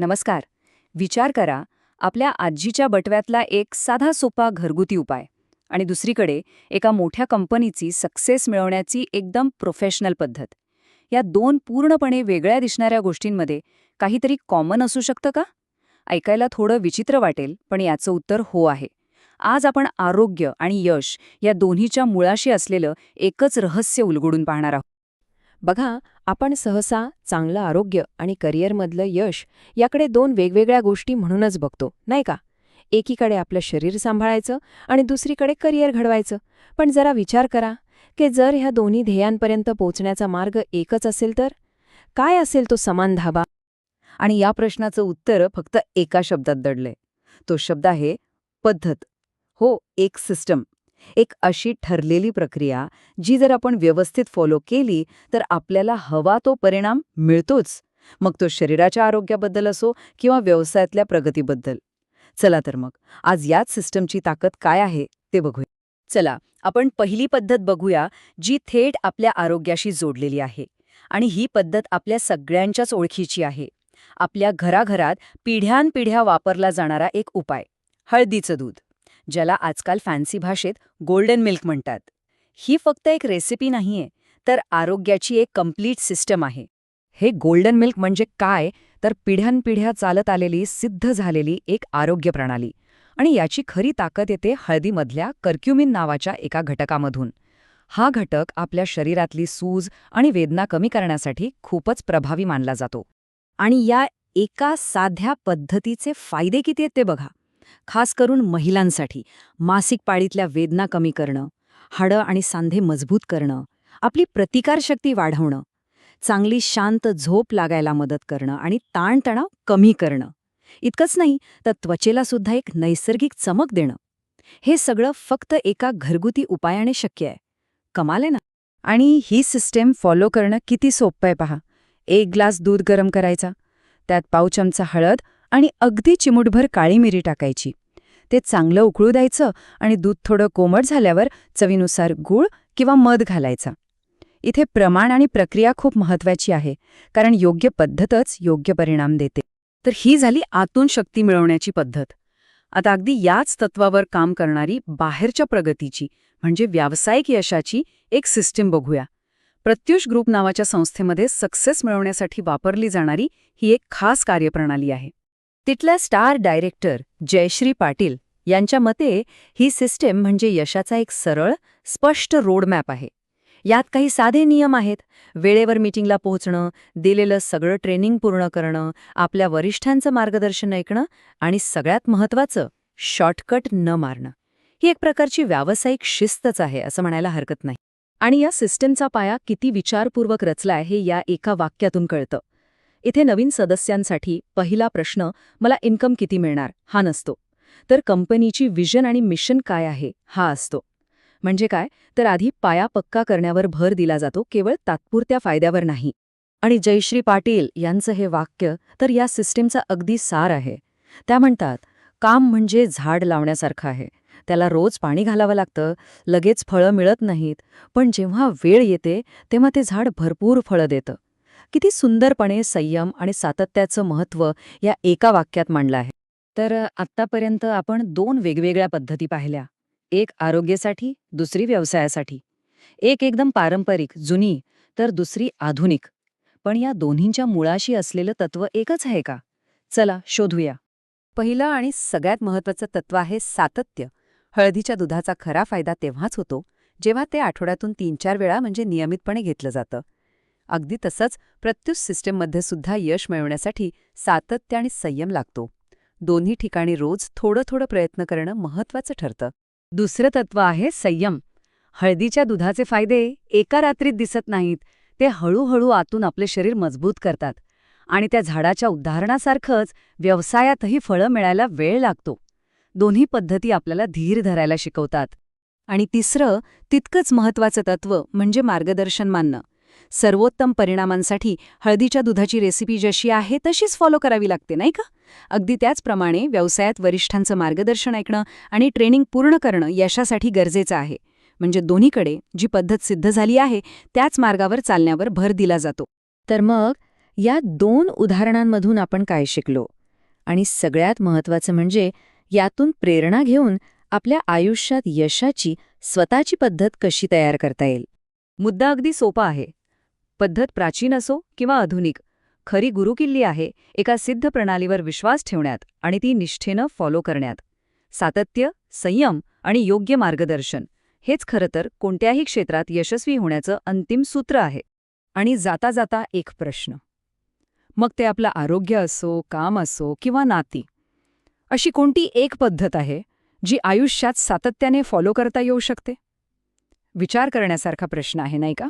नमस्कार. विचार करा आपल्या आजीच्या बटव्यातला एक साधा सोपा घरगुती उपाय आणि दुसरीकडे एका मोठ्या कंपनीची सक्सेस मिळवण्याची एकदम प्रोफेशनल पद्धत. या दोन पूर्णपणे वेगळ्या दिसणाऱ्या गोष्टींमध्ये काहीतरी कॉमन असू शकतं का? ऐकायला थोडं विचित्र वाटेल पण याचं उत्तर हो आहे. आज आपण आरोग्य आणि यश या दोन्हीच्या मुळाशी असलेलं एकच रहस्य उलगडून पाहणार आहोत. बघा आपण सहसा चांगलं आरोग्य आणि करिअरमधलं यश याकडे दोन वेगवेगळ्या गोष्टी म्हणूनच बघतो नाही का? एकीकडे आपलं शरीर सांभाळायचं आणि दुसरीकडे करिअर घडवायचं. पण जरा विचार करा की जर ह्या दोन्ही ध्येयांपर्यंत पोचण्याचा मार्ग एकच असेल तर? काय असेल तो समान धाबा? आणि या प्रश्नाचं उत्तर फक्त एका शब्दात दडलंय. तो शब्द आहे पद्धत. हो एक सिस्टम एक अशी ठरलेली प्रक्रिया जी जर आपण व्यवस्थित फॉलो केली तर आपल्याला हवा तो परिणाम मिळतोच. मग तो शरीराच्या आरोग्याबद्दल असो किंवा व्यवसायातल्या प्रगतीबद्दल. चला तर मग आज याच सिस्टमची ताकद काय आहे ते बघूया. चला आपण पहिली पद्धत बघूया जी थेट आपल्या आरोग्याशी जोडलेली आहे. आणि ही पद्धत आपल्या सगळ्यांच्याच ओळखीची आहे. आपल्या घराघरात पिढ्यानपिढ्या वापरला जाणारा एक उपाय हळदीचं दूध. ज्याला आजकाल फॅन्सी भाषेत गोल्डन मिल्क म्हणतात. ही फक्त एक रेसिपी नाहीये तर आरोग्याची एक कंप्लीट सिस्टम आहे. हे गोल्डन मिल्क म्हणजे काय तर पिढ्यानपिढ्या चालत आलेली सिद्ध झालेली एक आरोग्य प्रणाली. आणि याची खरी ताकद येते हळदीमधल्या कर्क्युमिन नावाच्या एका घटकामधून. हा घटक आपल्या शरीरातली सूज आणि वेदना कमी करण्यासाठी खूपच प्रभावी मानला जातो. आणि या एका साध्या पद्धतीचे फायदे किती आहेत ते बघा. खास करून महिलांसाठी. मासिक पाळीतल्या वेदना कमी करणं हाडं आणि सांधे मजबूत करणं आपली प्रतिकारशक्ती वाढवणं चांगली शांत झोप लागायला मदत करणं आणि ताणतणाव कमी करणं. इतकंच नाही तर त्वचेला सुद्धा एक नैसर्गिक चमक देणं. हे सगळं फक्त एका घरगुती उपायाने शक्य आहे. कमाल ना? आणि ही सिस्टेम फॉलो करणं किती सोपं आहे पहा. एक ग्लास दूध गरम करायचा त्यात पाव चमचा हळद आणि अगदी चिमूटभर काळी मिरी टाकायची. ते चांगलं उकळू द्यायचं आणि दूध थोडं कोमट झाल्यावर चवीनुसार गूळ किंवा मध घालायचा. इथे प्रमाण आणि प्रक्रिया खूप महत्वाची आहे कारण योग्य पद्धतच योग्य परिणाम देते. तर ही झाली आतून शक्ती मिळवण्याची पद्धत. आता अगदी याच तत्वावर काम करणारी बाहेरच्या प्रगतीची म्हणजे व्यावसायिक यशाची एक सिस्टीम बघूया. प्रत्युष ग्रुप नावाच्या संस्थेमध्ये सक्सेस मिळवण्यासाठी वापरली जाणारी ही एक खास कार्यप्रणाली आहे. तिथल्या स्टार डायरेक्टर जयश्री पाटील यांच्या मते ही सिस्टीम म्हणजे यशाचा एक सरळ स्पष्ट रोडमॅप आहे. यात काही साधे नियम आहेत. वेळेवर मीटिंगला पोहोचणं दिलेलं सगळं ट्रेनिंग पूर्ण करणं आपल्या वरिष्ठांचं मार्गदर्शन ऐकणं आणि सगळ्यात महत्त्वाचं शॉर्टकट न मारणं. ही एक प्रकारची व्यावसायिक शिस्तच आहे असं म्हणायला हरकत नाही. आणि या सिस्टमचा पाया किती विचारपूर्वक रचलाय हे या एका वाक्यातून कळतं. इथे नवीन सदस्यांसाठी पहिला प्रश्न मला इन्कम किती मिळणार? हा नसतो. तर कंपनीची विजन आणि मिशन काय आहे हा असतो. म्हणजे काय? तर आधी पाया पक्का करण्यावर भर दिला जातो केवळ तात्पुरत्या फायद्यावर नाही. आणि जयश्री पाटील यांचं हे वाक्य तर या सिस्टीमचा अगदी सार आहे. त्या म्हणतात काम म्हणजे झाड लावण्यासारखं आहे. त्याला रोज पाणी घालावं लागतं लगेच फळं मिळत नाहीत पण जेव्हा वेळ येते तेव्हा ते झाड भरपूर फळं देतं. किती सुंदरपणे संयम आणि सातत्याचं महत्त्व या एका वाक्यात मांडलं आहे. तर आत्तापर्यंत आपण दोन वेगवेगळ्या पद्धती पाहिल्या. एक आरोग्यासाठी दुसरी व्यवसायासाठी. एक एकदम पारंपरिक जुनी तर दुसरी आधुनिक. पण या दोन्हींच्या मुळाशी असलेलं तत्व एकच आहे का? चला शोधूया. पहिलं आणि सगळ्यात महत्त्वाचं तत्व आहे सातत्य. हळदीच्या दुधाचा खरा फायदा तेव्हाच होतो जेव्हा ते आठवड्यातून तीन चार वेळा म्हणजे नियमितपणे घेतलं जातं. अगदी तसंच प्रत्युष सिस्टीममध्ये सुद्धा यश मिळवण्यासाठी सातत्य आणि संयम लागतो. दोन्ही ठिकाणी रोज थोडं थोडं प्रयत्न करणं महत्वाचं ठरतं. दुसरं तत्व आहे संयम. हळदीच्या दुधाचे फायदे एका रात्रीत दिसत नाहीत ते हळूहळू आतून आपले शरीर मजबूत करतात आणि त्या झाडाच्या उदाहरणासारखंच व्यवसायातही फळं मिळायला वेळ लागतो. दोन्ही पद्धती आपल्याला धीर धरायला शिकवतात. आणि तिसरं तितकंच महत्वाचं तत्व म्हणजे मार्गदर्शन मानणं. सर्वोत्तम परिणामांसाठी हळदीच्या दुधाची रेसिपी जशी आहे तशीच फॉलो करावी लागते नाही का? अगदी त्याचप्रमाणे व्यवसायात वरिष्ठांचं मार्गदर्शन ऐकणं आणि ट्रेनिंग पूर्ण करणं यशासाठी गरजेचं आहे. म्हणजे दोन्हीकडे जी पद्धत सिद्ध झाली आहे त्याच मार्गावर चालण्यावर भर दिला जातो. तर मग या दोन उदाहरणांमधून आपण काय शिकलो? आणि सगळ्यात महत्त्वाचं म्हणजे यातून प्रेरणा घेऊन आपल्या आयुष्यात यशाची स्वतःची पद्धत कशी तयार करता येईल? मुद्दा अगदी सोपा आहे. पद्धत प्राचीन असो किंवा आधुनिक खरी गुरुकिल्ली आहे एका सिद्ध प्रणालीवर विश्वास ठेवण्यात आणि ती निष्ठेनं फॉलो करण्यात. सातत्य संयम आणि योग्य मार्गदर्शन हेच खरं तर कोणत्याही क्षेत्रात यशस्वी होण्याचं अंतिम सूत्र आहे. आणि जाता जाता एक प्रश्न. मग ते आपलं आरोग्य असो काम असो किंवा नाती अशी कोणती एक पद्धत आहे जी आयुष्यात सातत्याने फॉलो करता येऊ शकते? विचार करण्यासारखा प्रश्न आहे नाही का?